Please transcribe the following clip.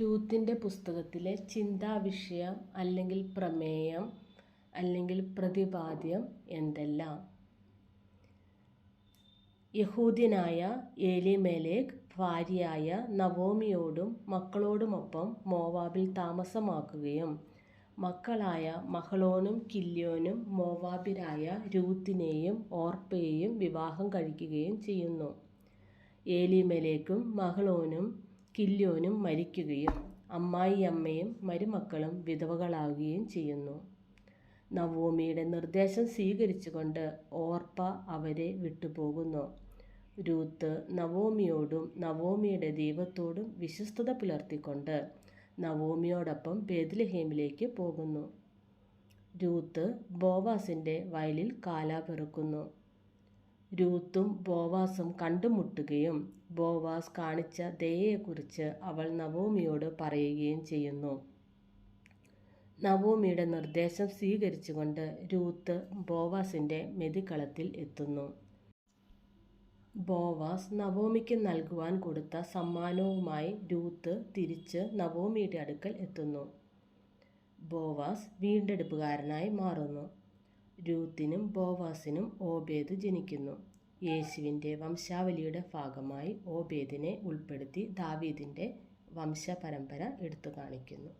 രൂത്തിന്റെ പുസ്തകത്തിലെ ചിന്താവിഷയം അല്ലെങ്കിൽ പ്രമേയം അല്ലെങ്കിൽ പ്രതിപാദ്യം എന്തെല്ലാം? യഹൂദ്യനായ ഏലിമേലേക്ക് ഭാര്യയായ നവോമിയോടും മക്കളോടുമൊപ്പം മോവാബിൽ താമസമാക്കുകയും മക്കളായ മഹളോനും കില്യോനും മോവാബിരായ രൂത്തിനെയും ഓർപ്പയെയും വിവാഹം കഴിക്കുകയും ചെയ്യുന്നു. ഏലിമേലേക്കും മഹളോനും കില്യോനും മരിക്കുകയും അമ്മായിയമ്മയും മരുമക്കളും വിധവകളാകുകയും ചെയ്യുന്നു. നവോമിയുടെ നിർദ്ദേശം സ്വീകരിച്ചുകൊണ്ട് ഓർപ്പ അവരെ വിട്ടുപോകുന്നു. രൂത്ത് നവോമിയോടും നവോമിയുടെ ദൈവത്തോടും വിശ്വസ്തത പുലർത്തിക്കൊണ്ട് നവോമിയോടൊപ്പം ബേദ്ലഹേമിലേക്ക് പോകുന്നു. രൂത്ത് ബോവാസിന്റെ വയലിൽ കാലാ പെറുക്കുന്നു. രൂത്തും ബോവാസും കണ്ടുമുട്ടുകയും ബോവാസ് കാണിച്ച ദയയെക്കുറിച്ച് അവൾ നവോമിയോട് പറയുകയും ചെയ്യുന്നു. നവോമിയുടെ നിർദ്ദേശം സ്വീകരിച്ചുകൊണ്ട് രൂത്ത് ബോവാസിന്റെ മെതിക്കളത്തിൽ എത്തുന്നു. ബോവാസ് നവോമിക്ക് നൽകുവാൻ കൊടുത്ത സമ്മാനവുമായി രൂത്ത് തിരിച്ച് നവോമിയുടെ അടുക്കൽ എത്തുന്നു. ബോവാസ് വീണ്ടെടുപ്പുകാരനായി മാറുന്നു. രൂത്തിനും ബോവാസിനും ഓബേദ് ജനിക്കുന്നു. യേശുവിന്റെ വംശാവലിയുടെ ഭാഗമായി ഓബേദിനെ ഉൾപ്പെടുത്തി ദാവീദിന്റെ വംശപരമ്പര എടുത്തു കാണിക്കുന്നു